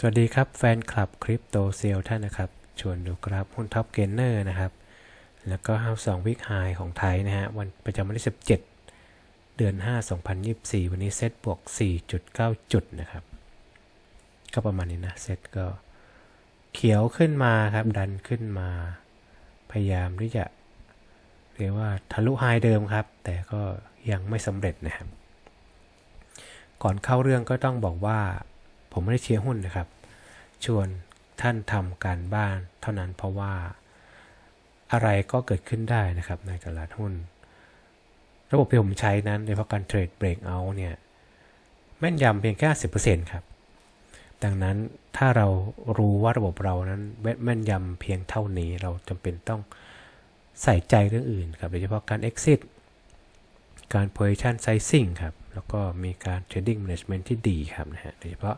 สวัสดีครับแฟนคลับคริปโตเซลท่านนะครับ ชวนดูกราฟหุ้นท็อปเกนเนอร์นะครับ แล้วก็ห้าสองวิกไฮของไทยนะฮะ วันประจำวันที่ 17 เดือน 5 2024 วันนี้เซ็ตบวก 4.9 จุดนะครับ ก็ประมาณนี้นะ เซ็ตก็เขียวขึ้นมาครับ ดันขึ้นมา พยายามที่จะ เรียกว่าทะลุไฮเดิมครับ แต่ก็ยังไม่สำเร็จนะครับ ก่อนเข้าเรื่องก็ต้องบอกว่า ผมไม่ได้เชียร์หุ้นนะครับ ชวนท่านทำการบ้านเท่านั้นเพราะว่าอะไรก็เกิดขึ้นได้นะครับในตลาดหุ้น ระบบที่ผมใช้นั้นโดยเฉพาะการเทรดเบรกเอาเนี่ยแม่นยำเพียงแค่สิครับ ดังนั้นถ้าเรารู้ว่าระบบเรานั้นแม่นยำเพียงเท่านี้เราจำเป็นต้องใส่ใจเรื่องอื่นครับโดยเฉพาะการ exit การ position sizing ครับ แล้วก็มีการ trading management ที่ดีครับนะฮะโดยเฉพาะ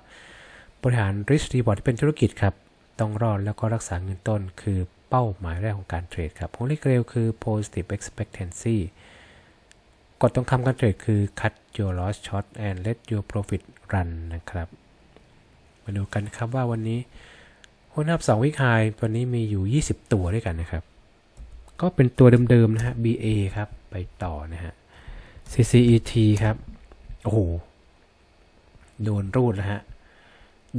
บริหาร risk reward ที่เป็นธุรกิจครับ ต้องรอดแล้วก็รักษาเงินต้น คือเป้าหมายแรกของการเทรดครับ Holy Grail คือ positive expectancy กฎต้องคำการเทรดคือ cut your loss short and let your profit run นะครับ มาดูกันครับว่าวันนี้หุ้นอัพ2วิกไฮตัวนี้มีอยู่ 20 ตัวด้วยกันนะครับ ก็เป็นตัวเดิมๆนะฮะ BA ครับ ไปต่อนะฮะ CCET ครับ โอ้โห โดนรูดนะฮะ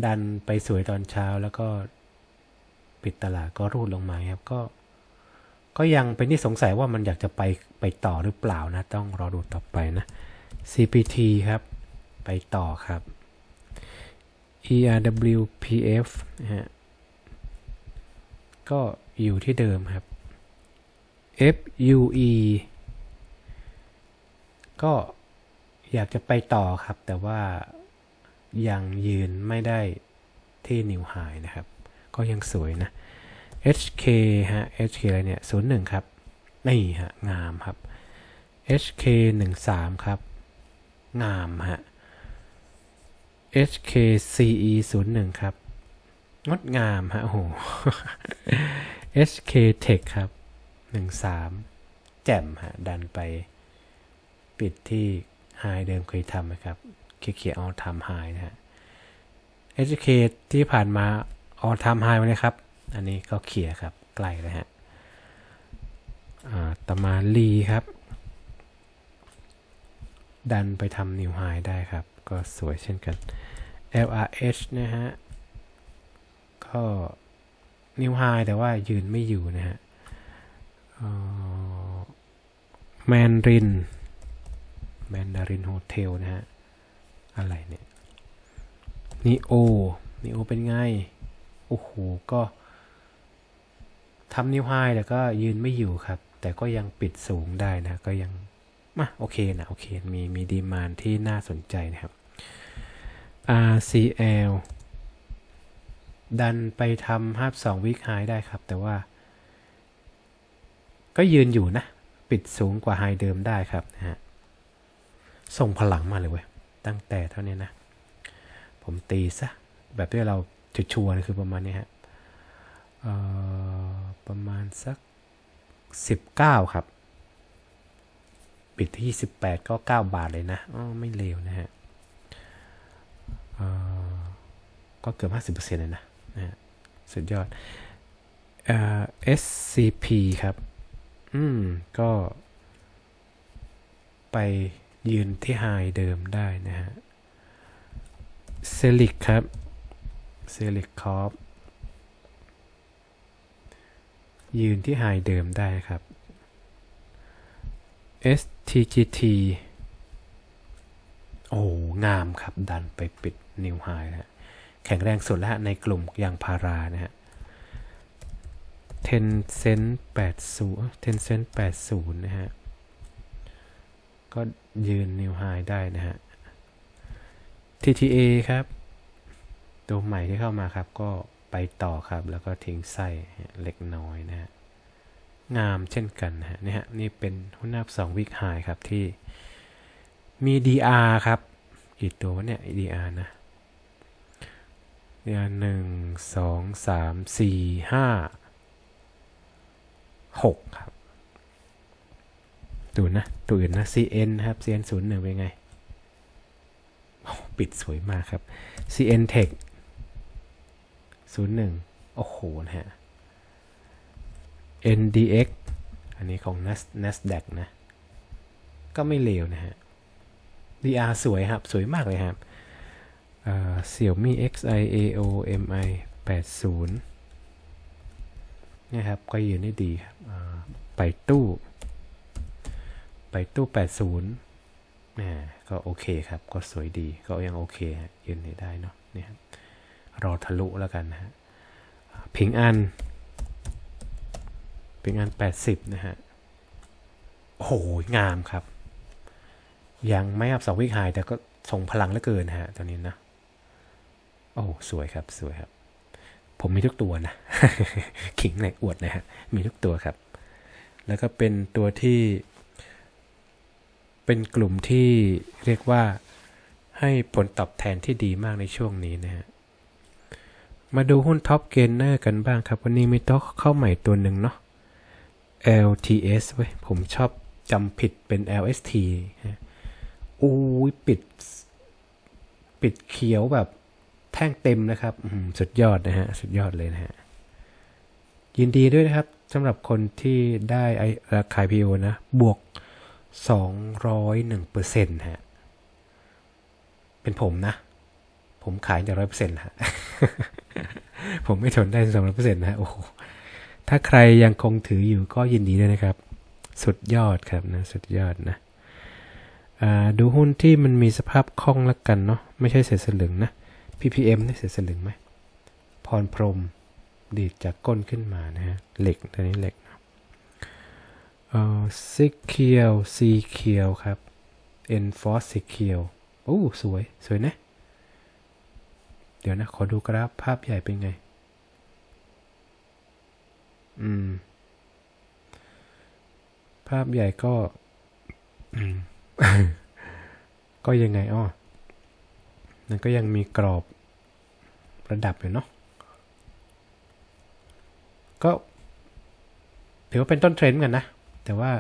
ดันไปสวยตอนเช้าแล้วก็ปิดตลาดก็รูดลงมาครับก็ ก็ยังเป็นที่สงสัยว่ามันอยากจะไปไปต่อหรือเปล่านะ ต้องรอดูต่อไปนะ CPT ครับ ไปต่อครับ ERWPF นะฮะก็อยู่ที่เดิมครับ FUE ก็อยากจะไปต่อครับ แต่ว่า ยังยืนไม่ได้ที่นิวไฮนะครับ ก็ยังสวยนะ HK ฮะ HK อะไรเนี่ย01 ครับ นี่ฮะ งามครับ HK 13 ครับ งามฮะ HK CE 01 ครับ งดงามฮะ โอ้โห HK Tech ครับ 13 แจ่มฮะ ดันไปปิดที่ไฮเดิมเคยทำนะครับ เขียเอาทำไฮนะฮะ HK ที่ผ่านมาออทำไฮมาเลยครับ อันนี้ก็เขียครับใกล้เลยฮะต่อมาลีครับ ดันไปทำนิวไฮได้ครับ ก็สวยเช่นกัน LRH นะฮะ ก็นิวไฮแต่ว่ายืนไม่อยู่นะฮะแมนรินแมนดารินโฮเทลนะฮะ อะไรเนี่ยนีโอนีโอเป็นไง โอ้โห ก็ทำนิวไฮแต่ก็ยืนไม่อยู่ครับ แต่ก็ยังปิดสูงได้นะ ก็ยังมาโอเคนะ โอเค มีมีดีมานที่น่าสนใจนะครับ RCL ดันไปทำห้าสองวิกไฮได้ครับ แต่ว่า ก็ยืนอยู่นะ ปิดสูงกว่าไฮเดิมได้ครับนะฮะส่งพลังมาเลยเว้ย ตั้งแต่เท่านี้นะ ผมตีซะ แบบที่เราชัวร์คือประมาณนี้ฮะประมาณสัก 19 ครับ ปิดที่ 18 ก็ 9 บาทเลยนะอ๋อไม่เลวนะฮะก็เกือบ 50%เลยนะนะฮะสุดยอด SCP ครับ อืม ก็ไป ยืนที่ไฮเดิมได้นะฮะเซลิกครับเซลิกคอปยืนที่ไฮเดิมได้ครับ STGT โอ้งามครับ ดันไปปิดนิวไฮนะแข็งแรงสุดล้วในกลุ่มยางพารานะฮะ10เซนต์80 10เซนต์80นะฮะ ก็ยืนนิวไฮได้นะฮะ TTA ครับ ตัวใหม่ที่เข้ามาครับ ก็ไปต่อครับ แล้วก็ทิ้งไส้เล็กน้อยนะฮะ งามเช่นกันนะฮะนี่ฮะ นี่เป็นหุ้นนับสองวิกไฮครับที่มี DR ครับ กี่ตัวเนี่ย DR นะ DR หนึ่งสองสามสี่ห้าหกครับ ดูนนะ ตัวอื่นนะ CN ครับ CN ศูนย์หนึ่งเป็นไง ปิดสวยมากครับ CN Tech ศูนย์หนึ่งโอ้โหนะฮะ NDX อันนี้ของ Nas- NASDAQ นะ ก็ไม่เลวนะฮะ DR สวยครับ สวยมากเลยครับเอ่อ Xiaomi XIAO MI 80เนี่ยครับ ก็ยืนได้ดีครับ ไปตู้ ไปตู้ 80แหมก็โอเคครับ ก็สวยดี ก็ยังโอเคฮะ ยืนได้เนาะ เนี่ยรอทะลุแล้วกันนะฮะ พิงอัน พิงอัน 80 นะฮะ โอ้โห งามครับ ยังไม่อัพสองวิกไฮแต่ก็ส่งพลังเหลือเกินฮะ ตอนนี้นะ โอ้ สวยครับ สวยครับ ผมมีทุกตัวนะ ขิงในอวดนะฮะ มีทุกตัวครับ แล้วก็เป็นตัวที่ เป็นกลุ่มที่เรียกว่าให้ผลตอบแทนที่ดีมากในช่วงนี้นะฮะ มาดูหุ้นท็อปเกนเนอร์กันบ้างครับ วันนี้มีต๊ะเข้าใหม่ตัวหนึ่งเนาะ LTS เว้ย ผมชอบจำผิดเป็น LST ฮะอู้ยปิด ปิดเขียวแบบแท่งเต็มนะครับ สุดยอดนะฮะ สุดยอดเลยนะฮะ ยินดีด้วยนะครับสำหรับคนที่ได้ไอราคา IPO นะ บวก 201%ฮะ เป็นผมนะ ผมขายจากร้อยเปอร์เซ็นต์ฮะ ผมไม่ทนได้สองร้อยเปอร์เซ็นต์นะฮะโอ้โห ถ้าใครยังคงถืออยู่ก็ยินดีด้วยนะครับ สุดยอดครับนะ สุดยอดนะอ่าดูหุ้นที่มันมีสภาพคล่องล้วกันเนาะ ไม่ใช่เศษสลึงนะ PPM ได้เศษสลึงไหม พรพรมดีดจากก้นขึ้นมานะฮะ เหล็กตัวนี้เหล็กนะ เอ่อซิเคียวซีเคียวครับ e n f o r c e ซีเคียวโอ้สวย สวยนะ เดี๋ยวนะ ขอดูกราฟภาพใหญ่เป็นไง อืม ภาพใหญ่ก็ ก็ยังไงอ้อนั่นก็ยังมีกรอบระดับอยู่เนาะ ก็ถือว่าเป็นต้นเทรนด์กันนะ แต่ว่า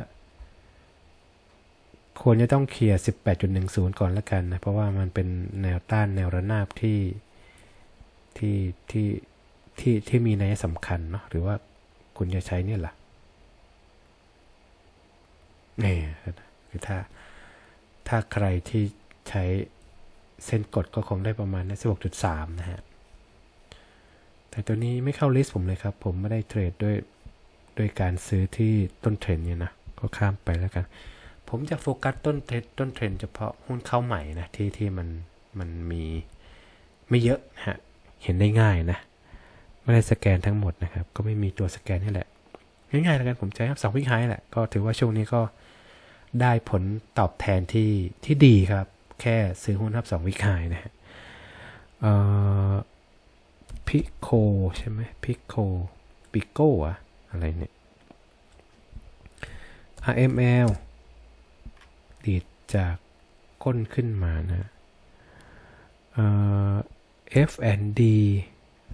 ควรจะต้องเคลียร์ 18.10 ก่อนละกันนะ เพราะว่ามันเป็นแนวต้านแนวระนาบที่ที่ที่ที่ที่มีนัยสำคัญเนาะหรือว่าคุณจะใช้เนี่ยล่ะนี่คือถ้าถ้าใครที่ใช้เส้นกดก็คงได้ประมาณนะ16.3 นะฮะ แต่ตัวนี้ไม่เข้าลิสต์ผมเลยครับ ผมไม่ได้เทรดด้วย ด้วยการซื้อที่ต้นเทรนเนี่ยนะ ก็ข้ามไปแล้วกัน ผมจะโฟกัสต้นเทรนต้นเทรนเฉพาะหุ้นเข้าใหม่นะ ที่ที่มันมันมีไม่เยอะนะฮะ เห็นได้ง่ายนะ ไม่ได้สแกนทั้งหมดนะครับ ก็ไม่มีตัวสแกนนี่แหละ ง่ายๆแล้วกันผมใช้ครับสองวิกไฮแหละ ก็ถือว่าช่วงนี้ก็ได้ผลตอบแทนที่ที่ดีครับ แค่ซื้อหุ้นทับสองวิกไฮนะฮะพิโคใช่ไหมพิโคปิโก้อะ อะไรเนี่ย RML ดีดจากก้นขึ้นมานะเอ่อ F&D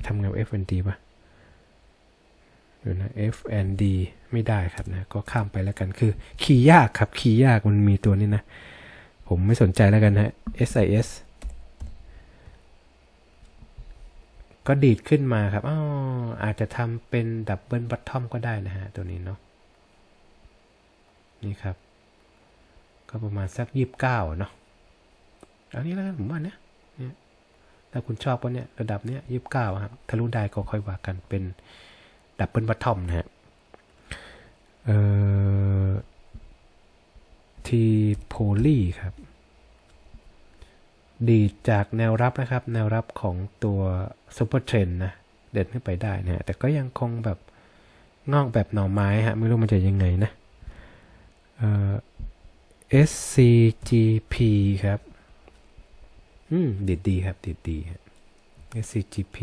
ทำงาน F&D ป่ะดี๋ยวนะ F&D ไม่ได้ครับนะ ก็ข้ามไปแล้วกันคือ คีย์ยากครับ คีย์ยากมันมีตัวนี้นะ ผมไม่สนใจแล้วกันนะ SIS ก็ดีดขึ้นมาครับอ๋ออาจจะทำเป็นดับเบิลบัตทอมก็ได้นะฮะ ตัวนี้เนาะนี่ครับ ก็ประมาณสักยี่สิบเก้าเนาะอันนี้แล้วกันผมว่าเนี่ยเนี่ยถ้าคุณชอบก็เนี่ยระดับเนี้ยยี่สิบเก้าครับทะลุได้ก็ค่อยว่ากันเป็นดับเบิลบัตทอมนะฮะเอ่อทีโพลีครับ ดีจากแนวรับนะครับ แนวรับของตัวซูเปอร์เทรนนะ เดินขึ้นไปได้นะฮะแต่ก็ยังคงแบบงอกแบบหน่อไม้ฮะ ไม่รู้มันจะยังไงนะเอ่อ SCGP ครับ อืมดีดดีครับดีดดี SCGP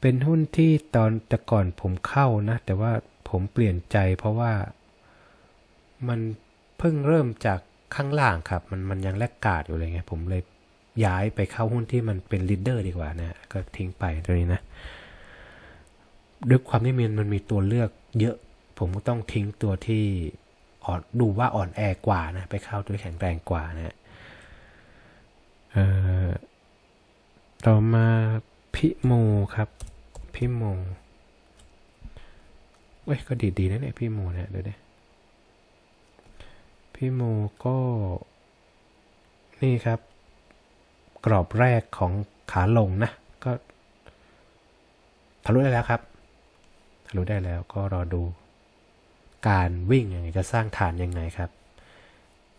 เป็นหุ้นที่ตอนแต่ก่อนผมเข้านะ แต่ว่าผมเปลี่ยนใจเพราะว่ามันเพิ่งเริ่มจาก ข้างล่างครับ มันมันยังแลกกาดอยู่เลยไงผมเลยย้ายไปเข้าหุ้นที่มันเป็นลีดเดอร์ดีกว่านะก็ทิ้งไปตัวนี้นะด้วยความที่มันมันมีตัวเลือกเยอะ ผมก็ต้องทิ้งตัวที่อ่อนดูว่าอ่อนแอกว่านะ ไปเข้าตัวแข็งแรงกว่านะเอ่อต่อมาพิโมครับพี่โมเว้ยก็ดีดีนะเนี่ยพี่โมเนี่ยเดี๋ยวดิ พี่โมก็ นี่ครับ กรอบแรกของขาลงนะ ก็ทะลุได้แล้วครับทะลุได้แล้วก็รอดู การวิ่งยังไงจะสร้างฐานยังไงครับ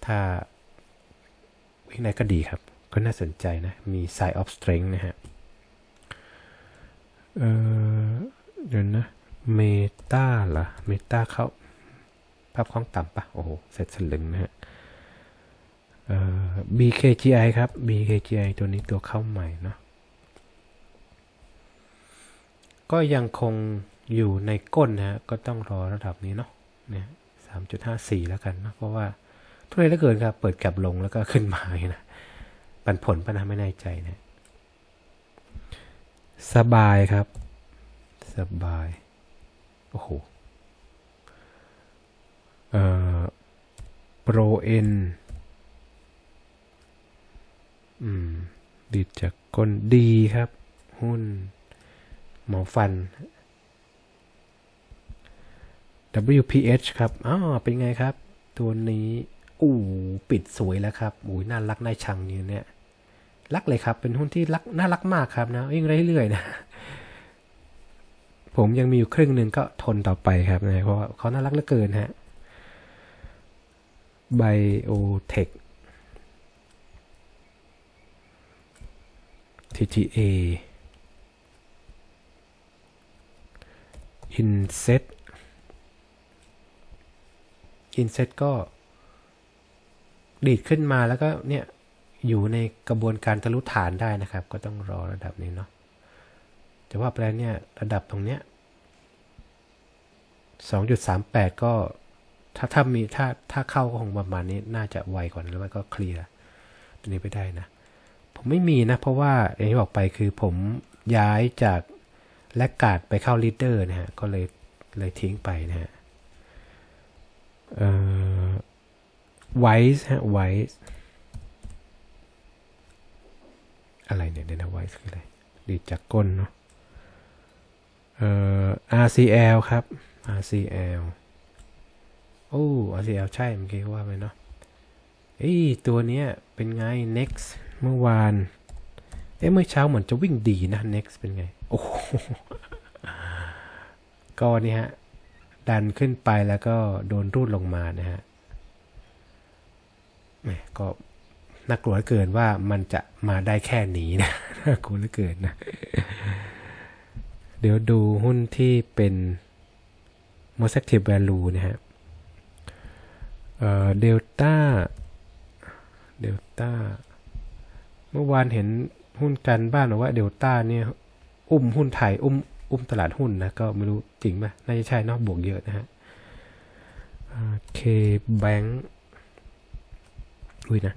ถ้าวิ่งได้ก็ดีครับ ก็น่าสนใจนะ มี side of strength นะฮะเออเดี๋ยวนะเมตาเหรอเมตาเข้า ภาพคล้องต่ำปะโอ้โห เสร็จสลึงนะฮะเอ่อ BKGI ครับ BKGI ตัวนี้ตัวเข้าใหม่เนาะก็ยังคงอยู่ในก้นนะฮะก็ต้องรอระดับนี้เนาะเนี่ยสามจุดห้าสี่แล้วกันนะเพราะว่าทุเรศเหลือเกินครับ เปิดกลับลงแล้วก็ขึ้นมาอย่างนี้นะปันผลปัญหาไม่แน่ใจนะสบายครับ สบาย โอ้โห เอ่อโปรเอ็นอืมดีดจากก้นดีครับ หุ้น หมอฟัน WPH ครับอ๋อเป็นไงครับ ตัวนี้อู้ปิดสวยแล้วครับอุ้ยน่ารักน่าชังอยู่เนี่ยรักเลยครับ เป็นหุ้นที่รักน่ารักมากครับนะยิ่งเรื่อยๆนะ ผมยังมีอยู่ครึ่งหนึ่งก็ทนต่อไปครับนะเพราะเขาน่ารักเหลือเกินฮะ ไบโอเทค TTA Inset Inset ก็ดีดขึ้นมาแล้วก็เนี่ยอยู่ในกระบวนการทะลุฐานได้นะครับ ก็ต้องรอระดับนี้เนาะแต่ว่าแปลเนี่ยระดับตรงเนี้ย2.38 ก็ ถ้าถ้ามีถ้าถ้าเข้าก็คงประมาณนี้น่าจะไวกว่านั้นหรือว่าก็เคลียร์ตัวนี้ไปได้นะ ผมไม่มีนะ เพราะว่าอย่างที่บอกไปคือผมย้ายจากแลกการ์ดไปเข้าลีดเดอร์นะฮะ ก็เลยเลยทิ้งไปนะฮะเอ่อไวส์ฮะไวส์อะไรเนี่ยเดนไวส์คืออะไรดีจากก้นเนาะเอ่อ RCL ครับ RCL โอ้ RCL ใช่เมื่อกี้ว่าไปเนาะเอ้ยตัวเนี้ยเป็นไง next เมื่อวานเอ๊ะเมื่อเช้าเหมือนจะวิ่งดีนะ next เป็นไง โอ้โหก็นี่ฮะ ดันขึ้นไปแล้วก็โดนรูดลงมานะฮะแหมก็น่ากลัวเหลือเกินว่ามันจะมาได้แค่นี้นะน่ากลัวเหลือเกินนะ เดี๋ยวดูหุ้นที่เป็น most active value นะฮะ เดลต้า เดลต้า เมื่อวานเห็นหุ้นกันบ้านบอกว่าเดลต้าเนี่ย อุ้มหุ้นไทย อุ้ม อุ้มตลาดหุ้นนะ ก็ไม่รู้จริงไหมน่าจะใช่นอกบวกเยอะนะฮะเคแบงอุ้ยนะ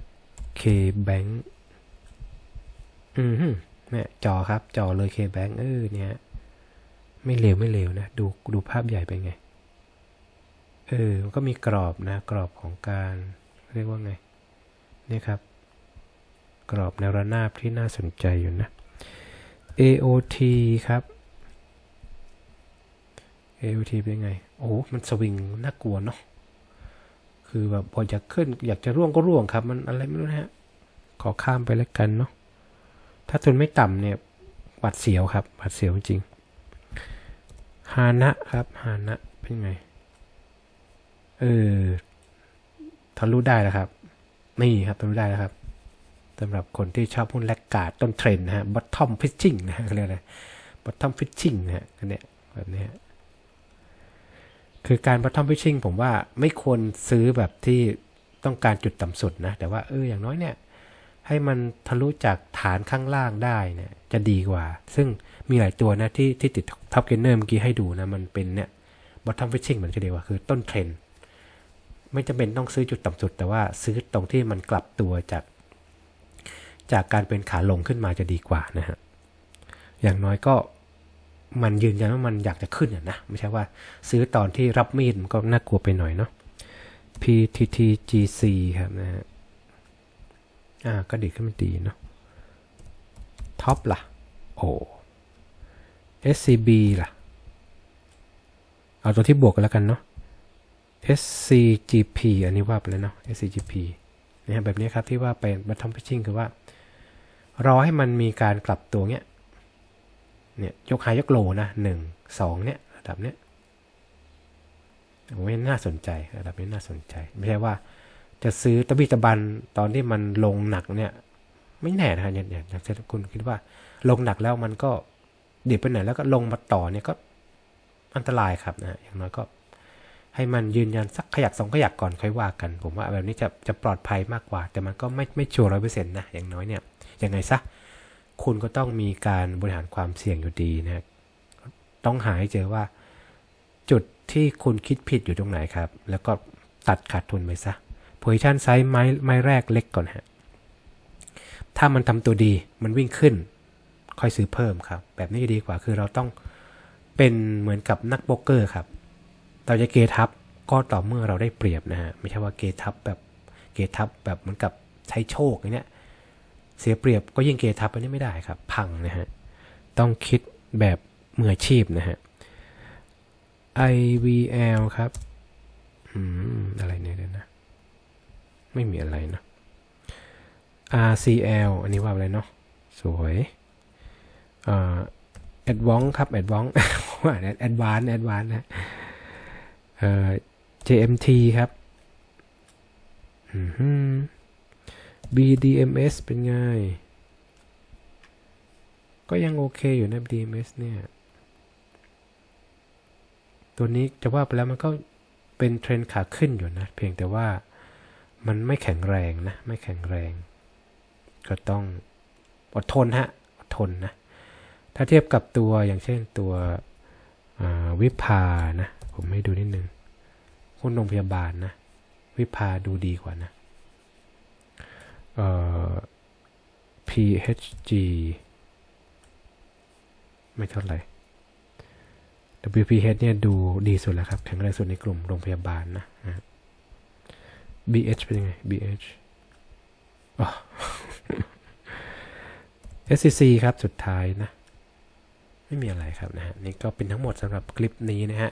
เคแบงอืมฮึเนี่ยจอครับ จอเลยเคแบงเออเนี่ย ไม่เลวไม่เลวนะ ดูดูภาพใหญ่เป็นไง เออมันก็มีกรอบนะ กรอบของการเรียกว่าไงนี่ครับ กรอบแนวระนาบที่น่าสนใจอยู่นะ AOT ครับ AOT เป็นไง โอ้มันสวิงน่ากลัวเนาะคือแบบพอจะขึ้น อยากจะร่วงก็ร่วงครับ มันอะไรไม่รู้นะฮะ ขอข้ามไปแล้วกันเนาะถ้าทุนไม่ต่ำเนี่ยหวัดเสียวครับหวัดเสียวจริงฮานะครับฮานะเป็นไง เออทะลุได้แล้วครับ นี่ครับทะลุได้แล้วครับสำหรับคนที่ชอบหุ้นแลกกาดต้นเทรนนะฮะ bottom fishing นะฮะเขาเรียกอะไร bottom fishing นะฮะอันเนี้ยแบบนี้ฮะคือการ bottom fishing ผมว่าไม่ควรซื้อแบบที่ต้องการจุดต่ำสุดนะ แต่ว่าเอออย่างน้อยเนี่ย ให้มันทะลุจากฐานข้างล่างได้เนี่ยจะดีกว่า ซึ่งมีหลายตัวนะที่ที่ติดท็อปเกนเนอร์เมื่อกี้ให้ดูนะ มันเป็นเนี่ย bottom fishing เหมือนกันเดียวคือต้นเทรน ไม่จำเป็นต้องซื้อจุดต่ำสุด แต่ว่าซื้อตรงที่มันกลับตัวจาก จากการเป็นขาลงขึ้นมาจะดีกว่านะฮะอย่างน้อยก็มันยืนยันว่ามันอยากจะขึ้นอะนะไม่ใช่ว่าซื้อตอนที่รับมีดมันก็น่ากลัวไปหน่อยเนาะ PTTGC ครับนะฮะอ่าก็ดีขึ้นม่ดีเนาะท็อปล่ะ โอ้ SCB ล่ะ เอาตัวที่บวกกันแล้วกันเนาะ SCGP อันนี้ว่าไปแล้วเนาะ SCGP เนี่ยแบบนี้ครับที่ว่าเป็น bottom pitching คือว่า รอให้มันมีการกลับตัวเนี้ยเนี่ยยกไฮยกโลนะหนึ่งสองเนี่ยระดับเนี้ยโอ้ยน่าสนใจระดับนี้น่าสนใจ ไม่ใช่ว่าจะซื้อตะบีตะบันตอนที่มันลงหนักเนี่ย ไม่แน่นะฮะเนี่ยเนี่ยอย่างเช่นคุณคิดว่า ลงหนักแล้วมันก็เดี๋ยวไปไหนแล้วก็ลงมาต่อเนี่ยก็อันตรายครับนะอย่างน้อยก็ ให้มันยืนยันสักขยักสองขยักก่อนค่อยว่ากัน ผมว่าแบบนี้จะจะปลอดภัยมากกว่า แต่มันก็ไม่ไม่ชัวร์ร้อยเปอร์เซ็นต์นะอย่างน้อยเนี่ยยังไงซะคุณก็ต้องมีการบริหารความเสี่ยงอยู่ดีนะต้องหาให้เจอว่า จุดที่คุณคิดผิดอยู่ตรงไหนครับ แล้วก็ตัดขาดทุนไปซะโพซิชันไซส์ไม้ไม้แรกเล็กก่อนฮะถ้ามันทำตัวดีมันวิ่งขึ้น ค่อยซื้อเพิ่มครับ แบบนี้จะดีกว่าคือเราต้องเป็นเหมือนกับนักโบกเกอร์ครับ เราจะเกทับก็ต่อเมื่อเราได้เปรียบนะฮะไม่ใช่ว่าเกทับแบบเกทับแบบเหมือนกับใช้โชคอย่างเนี้ยเสียเปรียบก็ยิ่งเกทับอันนี้ไม่ได้ครับ พังนะฮะต้องคิดแบบมืออาชีพนะฮะ IVL ครับ อืม อะไรเนี่ยเดี๋ยวนะ ไม่มีอะไรนะ RCL อันนี้ว่าอะไรเนาะ สวยอ่า Advance ครับ Advance ว่า Advance Advance นะ เอ่อ JMT ครับ BDMS เป็นไง ก็ยังโอเคอยู่นะ BDMS เนี่ย ตัวนี้จะว่าไปแล้วมันก็เป็นเทรนด์ขาขึ้นอยู่นะ เพียงแต่ว่ามันไม่แข็งแรงนะ ไม่แข็งแรง ก็ต้องอดทนฮะ อดทนนะ ถ้าเทียบกับตัวอย่างเช่นตัววิภานะ ผมให้ดูนิดนึงหุ้นโรงพยาบาลนะ วิภาดูดีกว่านะเอ่อ PHG ไม่เท่าไหร่ WPH เนี่ยดูดีสุดแล้วครับ แข็งแรงสุดในกลุ่มโรงพยาบาลนะ BH เป็นยังไง BH อ๋อ SCC ครับ สุดท้ายนะ ไม่มีอะไรครับนะฮะ นี่ก็เป็นทั้งหมดสำหรับคลิปนี้นะฮะ